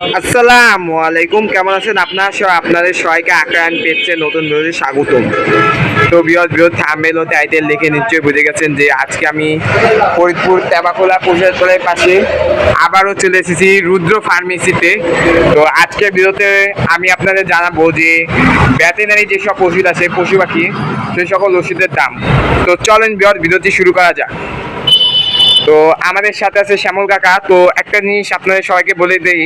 আসসালামু আলাইকুম, কেমন আছেন আপনার? সহ আপনাদের সবাইকে আক্রায়ণ পেচ্ছে নতুন ভিডিওতে স্বাগতম। তো বৃহৎ বৃহৎ থামেল ও টাইটেল লিখে নিশ্চয়ই বুঝে গেছেন যে আজকে আমি ফরিদপুর তেবাকোলা পৌষাতলের পাশে আবারও চলে এসেছি রুদ্র ফার্মেসিতে তো আজকের ভিডিওতে আমি আপনাদের জানাব যে ভেটেনারি যেসব ওষুধ আছে, পশু পাখি, সেই সকল ওষুধের দাম। তো চলেন বৃহৎ ভিডিওটি শুরু করা যাক। তো আমাদের সাথে আছে শ্যামল কাকা। তো একটা জিনিস আপনাদের সবাইকে বলে দেই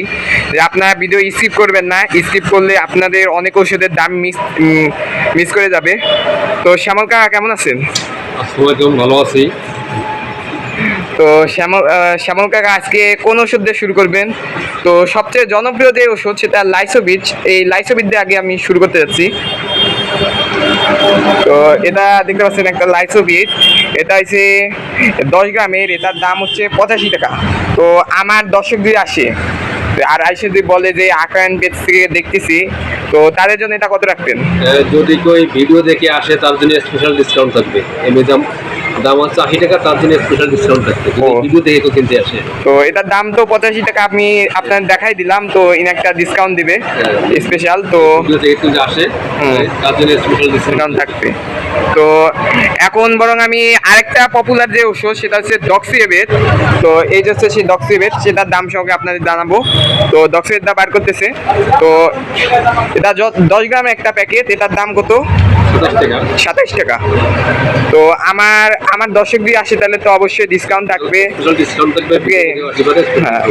যে আপনারা ভিডিও স্কিপ করবেন না স্কিপ করলে আপনাদের অনেক ওষুধের দাম মিস মিস করে যাবে। তো শ্যামল কাকা কেমন আছেন? ভালো আছি। তো শ্যামল শ্যামল কাকা আজকে কোন ওষুধ দিয়ে শুরু করবেন? তো সবচেয়ে জনপ্রিয় যে ওষুধ সেটা লাইসোবিচ এই লাইসোবিচ দিয়ে আগে আমি শুরু করতে যাচ্ছি। তো এটা দেখতে পাচ্ছেন একটা লাইসোবিট এটা হচ্ছে দশ গ্রামের, এটার দাম হচ্ছে পঁচাশি টাকা। তো আমার দর্শক যদি আসে, আর আইসে যদি বলে যে আকায়ন পেজ থেকে দেখতেছি, তো তাদের জন্য এটা কত রাখবেন? যদি কেউ ভিডিও দেখে আসে, তার জন্য স্পেশাল ডিসকাউন্ট থাকবে। এমনি দাম দাম আশি টাকা তার জন্য স্পেশাল ডিসকাউন্ট থাকবে যদি ও। ভিডিও দেখে কেউ কিনতে আসে। তো এটার দাম তো পঁচাশি টাকা আমি আপনার দেখাই দিলাম তো ইন একটা ডিসকাউন্ট দিবে স্পেশাল তো কেউ যদি আসে তার জন্য স্পেশাল ডিসকাউন্ট থাকবে। তো এখন বরং আমি আরেকটা পপুলার যে ওষুধ সেটা হচ্ছে ডক্সিএবেট তো এই যে হচ্ছে সেই ডক্সিএবেট সেটার দাম সঙ্গে আপনাদের জানাব। তো ডক্সিএবেটটা বার করতেছে। তো এটা দশ গ্রামের একটা প্যাকেট এটার দাম কত? সাতাশ টাকা। তো আমার আমার দর্শক দিয়ে আসে তাহলে তো অবশ্যই ডিসকাউন্ট থাকবে। ডিসকাউন্ট থাকবে। হ্যাঁ।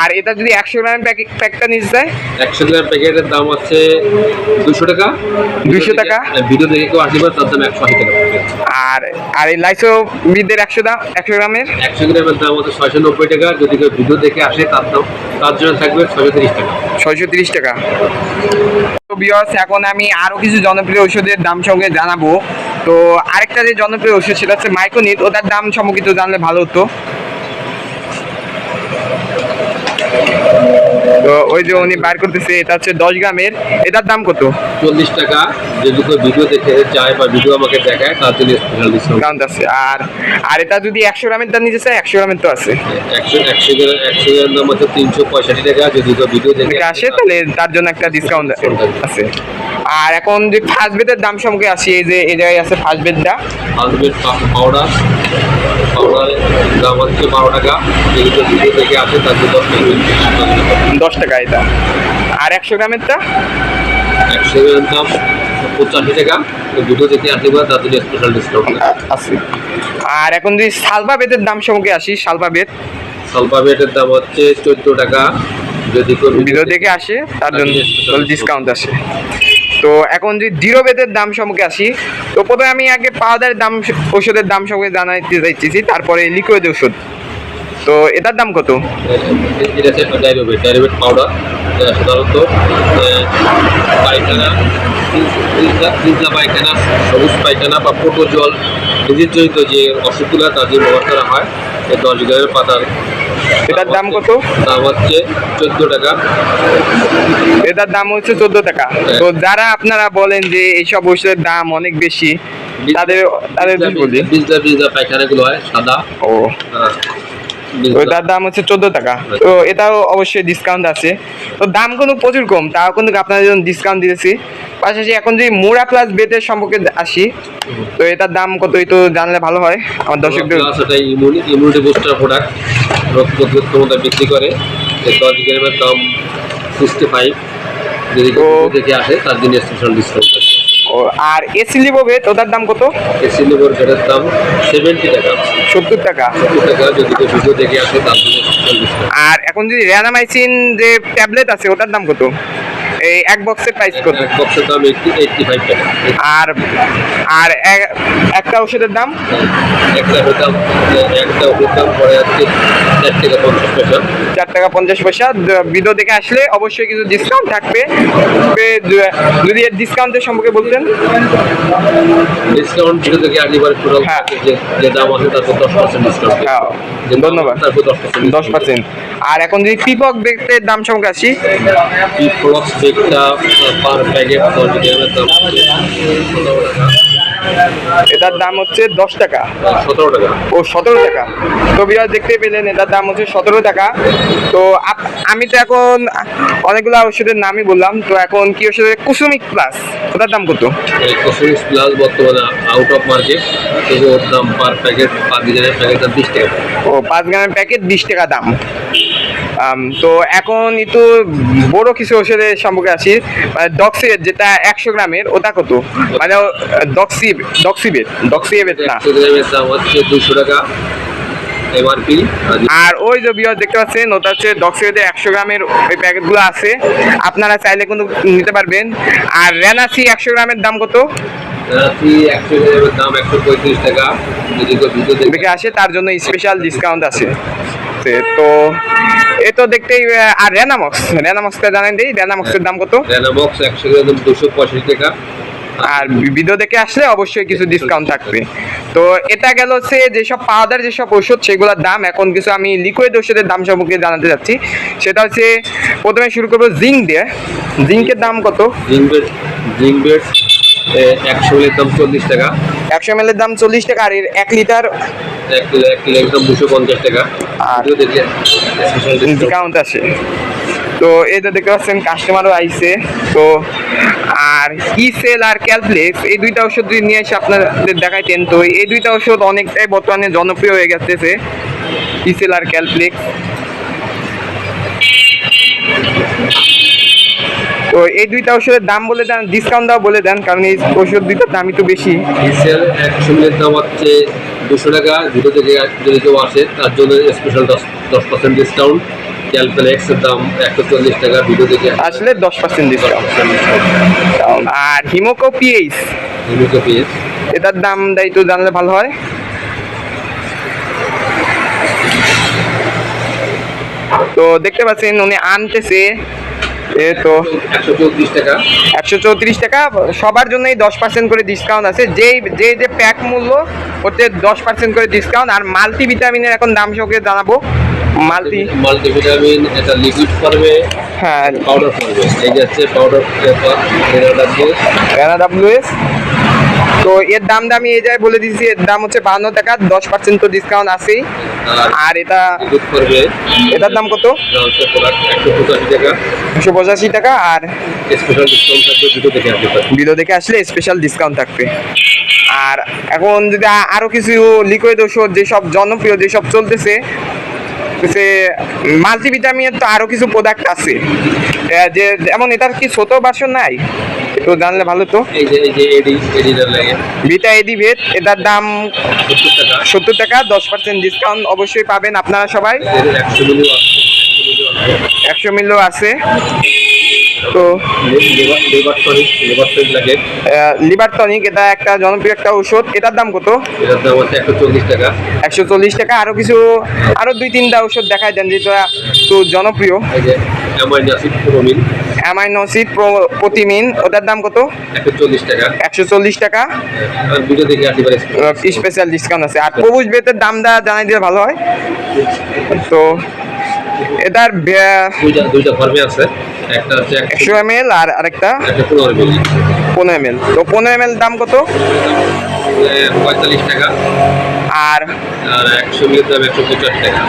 আর এটা যদি একশো গ্রামের প্যাকেট নিতে যায়? একশো গ্রাম প্যাকেটের দাম হচ্ছে দুশো টাকা। 200 টাকা? ভিডিও দেখে কেউ আসবে তার দাম একশো আশি টাকা। আর আর এই লাইসো বিদের একশো দাম একশো গ্রামের? একশো গ্রামের দাম হচ্ছে ছয়শো নব্বই টাকা। যদি কেউ ভিডিও দেখে আসে তার দাম তার জন্য থাকবে ছয়শো তিরিশ টাকা। ছয়শো তিরিশ টাকা। তো বিয়স এখন আমি আরও কিছু জনপ্রিয় ওষুধের দাম সঙ্গে জানাব। তো আরেকটা যে জনপ্রিয় ওষুধ সেটা হচ্ছে মাইকোনিট ওটার দাম সম্পর্কিত জানলে ভালো হতো। তো ওই যে উনি বার করতেছে এটা হচ্ছে দশ গ্রামের এটার দাম কত? চল্লিশ টাকা যদি কেউ ভিডিও দেখে চায় বা ভিডিও আমাকে দেখায় তার জন্য স্পেশাল ডিসকাউন্ট আছে আর আর এটা যদি একশো গ্রামের দাম নিতে চায় একশো গ্রামের তো আছে। একশো একশো গ্রাম একশো গ্রাম দাম হচ্ছে তিনশো পঁয়ষট্টি টাকা যদি কেউ ভিডিও দেখে আসে তাহলে তার জন্য একটা ডিসকাউন্ট আছে। আর এখন যে ফার্স্ট বেডের দাম সম্পর্কে আসি এই যে এই জায়গায় আছে ফার্স্ট বেডটা আলমেট পাউডার দাম হচ্ছে বারো টাকা কেউ ভিডিও আসে তার জন্য দশ টাকা দশ টাকা এটা আর একশো গ্রামেরটা একশো গ্রাম দাম পঁচাশি টাকা। ভিডিও দেখে আসলে তার জন্য স্পেশাল ডিসকাউন্ট আছে আর এখন যদি সালভা বেতের দাম সম্পর্কে আসি সালভা বেত? সালফাবেটের দাম হচ্ছে চোদ্দ টাকা। যদি ভিডিও দেখে আসে তার জন্য ডিসকাউন্ট আসে। তো এখন যদি জিরো বেদের দাম সম্পর্কে আসি, তো প্রথমে আমি আগে পাউডারের দাম ওষুধের দাম সম্পর্কে জানাইতে চাইতেছি, তারপরে লিকুইড ওষুধ তো এটার দাম কত? পাউডার সাধারণত পায়খানা পিজ্জা পায়খানা সবুজ পায়খানা বা পোটো জল ডিজিটজনিত যে অসুখগুলো জন্য ব্যবহার করা হয় এই দশ গ্রামের পাতার এটার দাম কত দাম হচ্ছে চোদ্দ টাকা এটার দাম হচ্ছে চোদ্দ টাকা তো যারা আপনারা বলেন যে এইসব ওষুধের দাম অনেক বেশি তাদের তাদের বলি পিজ্জা পিজ্জা পায়খানাগুলো হয় সাদা ও হ্যাঁ। ওটার দাম হচ্ছে চোদ্দ টাকা। তো এটাও অবশ্যই ডিসকাউন্ট আছে। তো দাম কিন্তু প্রচুর কম তাও কিন্তু আপনাদের জন্য ডিসকাউন্ট দিতেছি। পাশাপাশি এখন যদি মোড়া প্লাস বেতের সম্পর্কে আসি তো এটার দাম কত তো জানলে ভালো হয়। আমার দর্শকদের এটা ইমিউনি ইমিউনিটি বুস্টার প্রোডাক্ট রোগ প্রতিরোধ ক্ষমতা বৃদ্ধি করে। দশ গ্রামের দাম সিক্সটি ফাইভ যদি দেখে আসে তার জন্য স্পেশাল ডিসকাউন্ট আর এসি লিবো বেত ওটার দাম কত? এসি লিভার বেডের দাম সেভেন্টি টাকা। সত্তর টাকা। সত্তর টাকা যদি ভিডিও দেখে আসে জন্য আর এখন যদি র্যানামাইসিন যে ট্যাবলেট আছে ওটার দাম কত? এই এক বক্সের প্রাইস কত? এক বক্সের দাম এইটটি এইটটি ফাইভ টাকা। আর আর একটা ওষুধের দাম? একটা ওষুধ দাম একটা ওষুধ দাম পড়ে যাচ্ছে চার টাকা পঞ্চাশ পয়সা। চার টাকা পঞ্চাশ পয়সা। ভিডিও দেখে আসলে অবশ্যই কিছু ডিসকাউন্ট থাকবে। যদি এর ডিসকাউন্টের সম্পর্কে বলতেন। ডিসকাউন্ট ভিডিও দেখে আসলে এবার হ্যাঁ। যে যে দাম আছে তারপর দশ পার্সেন্ট ডিসকাউন্ট হ্যাঁ, ধন্যবাদ। দশ পার্সেন্ট আর এখন যদি পিপক দেখতে দাম সম্পর্কে আসি। বেগটা পার প্যাকেট দাম এটার দাম হচ্ছে দশ টাকা। সতেরো টাকা। ও সতেরো টাকা। তো বিরাট দেখতে পেলেন এটার দাম হচ্ছে সতেরো টাকা। তো আমি তো এখন অনেকগুলো ওষুধের নামই বললাম তো এখন কি ওষুধ কুসুমিক প্লাস। ওটার দাম কত? এই কসমিক্স প্লাস বর্তমানে আউট অফ মার্কেট ওর দাম পার প্যাকেট পার ডিজাইনের প্যাকেট দাম বিশ টাকা। ও পাঁচ গ্রামের প্যাকেট বিশ টাকা দাম। তো এখন একটু বড় কিছু ওষুধের সম্পর্কে আসি ডক্সিবেট যেটা একশো গ্রামের ওটা কত? মানে ডক্সিব ডক্সিবেট ডক্সিবেট না। দুশো টাকা এমআরপি আর ওই যে বিয়ার দেখতে পাচ্ছেন ওটা হচ্ছে ডক্সিবেটের একশো গ্রামের ওই প্যাকেটগুলো আছে। আপনারা চাইলে কিন্তু নিতে পারবেন। আর রেনাসি একশো গ্রামের দাম কত? দাম একশো পঁয়ত্রিশ টাকা। যদি আসে তার জন্য স্পেশাল ডিসকাউন্ট আছে। তো এ তো দেখতেই আর রেনামক্স রেনামক্সটা জানেন দিই রেনামক্সের দাম কত? রেনাবক্স একশো দাম দুশো পঁয়ষট্টি টাকা। আর ভিডিও দেখে আসলে অবশ্যই কিছু ডিসকাউন্ট থাকবে। তো এটা গেল হচ্ছে যেসব পাউডার যেসব ওষুধ সেগুলোর দাম। এখন কিছু আমি লিকুইড ওষুধের দাম সম্পর্কে জানাতে যাচ্ছি। সেটা হচ্ছে প্রথমে শুরু করব জিঙ্ক দিয়ে। জিঙ্কের দাম কত? জিঙ্ক বেড একশো এর দাম চল্লিশ টাকা। একশো এম এর দাম চল্লিশ টাকা আর এর এক লিটার এক কিলো এক একদম দুশো পঞ্চাশ টাকা। আর- ভিডিও দেখলে স্পেশাল ডিসকাউন্ট আছে। তো এটা দেখতে পাচ্ছেন কাস্টমারও আইছে। তো আর ইসেল আর ক্যালপ্লেক্স এই দুইটা ওষুধ যদি নিয়ে এসে আপনাদের দেখাইতেন তো এই দুইটা ওষুধ অনেকটাই বর্তমানে জনপ্রিয় হয়ে গেছে। ইসেল আর ক্যালপ্লেক্স তো এই দুইটা ওষুধের দাম বলে দেন ডিসকাউন্ট দাও বলে দেন কারণ এই ওষুধ দুইটার দাম একটু বেশি। দাম হচ্ছে দুশো টাকা ভিডিও থেকে যদি কেউ আসে তার জন্য স্পেশাল দশ দশ পার্সেন্ট ডিসকাউন্ট দাম একশো চল্লিশ টাকা ভিডিও থেকে আসলে দশ পার্সেন্ট ডিসকাউন্ট আর এটার দাম দেয় জানলে ভালো হয়। তো দেখতে পাচ্ছেন উনি আনতেছে। এ তো। একশো চৌত্রিশ টাকা। একশো চৌত্রিশ টাকা সবার জন্যই দশ পার্সেন্ট করে ডিসকাউন্ট আছে। যেই যে যে প্যাক মূল্য ওতে দশ পার্সেন্ট করে ডিসকাউন্ট আর মাল্টি ভিটামিনের এখন দাম সঙ্গে জানাব। মাল্টি মাল্টি ভিটামিন এটা লিকুইড করবে হ্যাঁ। পাউডার করবে। এই যে হচ্ছে পাউডার ডাব্লিউএস তো এর দাম দামি এই যায় বলে দিয়েছি, এর দাম হচ্ছে বাহান্ন টাকা, দশ পার্সেন্ট তো ডিসকাউন্ট আছেই। আর এটা এটার দাম কত? একশো পঁচাশি টাকা, আর ভিডিও দেখে আসলে স্পেশাল ডিসকাউন্ট থাকবে। আর এখন যদি আরও কিছু লিকুইড ওষুধ যেসব জনপ্রিয়, যেসব চলতেছে মাল্টিভিটামিনের তো আরও কিছু প্রোডাক্ট আছে। যে যেমন এটার কি ছোট বাসন নাই? একটু জানলে ভালো তো। এই এডি বিটা এডিভেট এটার দাম সত্তর টাকা। দশ পার্সেন্ট ডিসকাউন্ট অবশ্যই পাবেন আপনারা সবাই। একশো মিলিও আছে তো লিভার টনিক এটা একটা জনপ্রিয় একটা ঔষধ। এটার দাম কত? এটার একশো চল্লিশ টাকা। একশো চল্লিশ টাকা। আরও কিছু আরও দুই তিনটা ঔষধ দেখাই দেন যেটা তো জনপ্রিয়। অ্যামাইন অ্যাসিড প্রতিমিন ওটার দাম কত? একশো চল্লিশ টাকা। স্পেশাল ডিসকাউন্ট আছে। আর প্রবুজ বেতের দামটা জানাই দিলে ভালো হয়। তো এটার দুইটা দুইটা ফর্মে আছে। একটা হচ্ছে একশো এম এল আর আরেকটা পনেরো এম এল তো পনেরো এম এল দাম কত? পঁয়তাল্লিশ টাকা। আর আর একশো মিলির দাম পঁচাশ টাকা।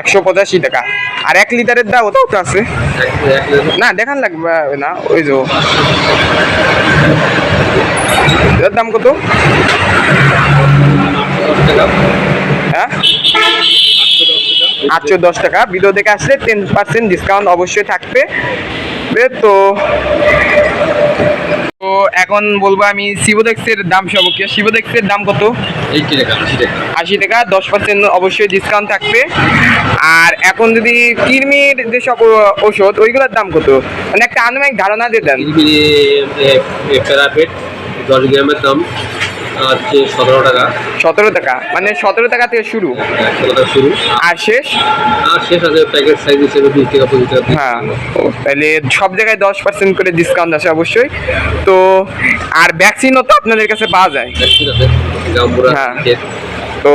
একশো পঁচাশি টাকা। আর এক লিটারের দাম ওটাও তো আছে। না, দেখান লাগবে, না, ওই যে এটার দাম কত? হ্যাঁ? আটশো দশ টাকা। ভিডিও দেখে আসলে টেন পার্সেন্ট ডিসকাউন্ট অবশ্যই থাকবে। তো এখন বলব আমি শিবদেক্সের দাম সবকিছু শিবদেক্সের দাম কত? এইটি টাকা আশি টাকা। আশি টাকা দশ পার্সেন্ট অবশ্যই ডিসকাউন্ট থাকবে। আর এখন যদি কিরমির যেসব সব ওষুধ ওইগুলোর দাম কত? মানে একটা আনুমানিক ধারণা দিয়ে দেন। প্যারাপেট দশ গ্রামের দাম। হচ্ছে সতেরো টাকা। সতেরো টাকা। মানে সতেরো টাকা থেকে শুরু। টাকা শুরু। আর শেষ? আর শেষ আছে প্যাকেট সাইজ হিসেবে বিশ টাকা পঁচিশ টাকা হ্যাঁ। তাহলে সব জায়গায় দশ পার্সেন্ট করে ডিসকাউন্ট আছে অবশ্যই। তো আর ভ্যাকসিনও তো আপনাদের কাছে পাওয়া যায়। হ্যাঁ। তো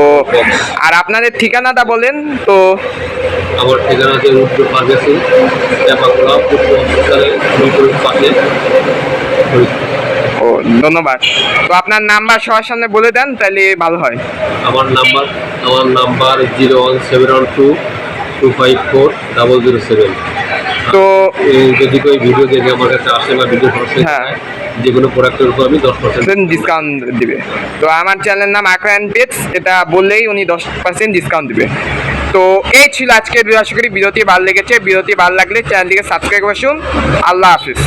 আর আপনাদের ঠিকানাটা বলেন। তো আমার ঠিকানা আছে উত্তর ফার্মেসি চাপাকুড়া উত্তর হসপিটালের পাশে। ও ধন্যবাদ। তো আপনার নাম্বার সবার সামনে বলে দেন তাহলে ভালো হয়। আমার নাম্বার আমার number zero one seven one two two five four double zero seven. তো যদি কেউ ভিডিও দেখে আমার কাছে আসে বা ভিডিও হ্যাঁ। যে কোনো প্রোডাক্টের উপর আমি দশ পার্সেন্ট ডিসকাউন্ট দিবে। তো আমার চ্যানেলের নাম আক্রায়ণ পেটস এটা বললেই উনি দশ পার্সেন্ট ডিসকাউন্ট দিবে। তো এই ছিল আজকের আশা করি বিরতি ভালো লেগেছে। বিরতি ভালো লাগলে চ্যানেলটিকে সাবস্ক্রাইব করুন আল্লাহ হাফিজ।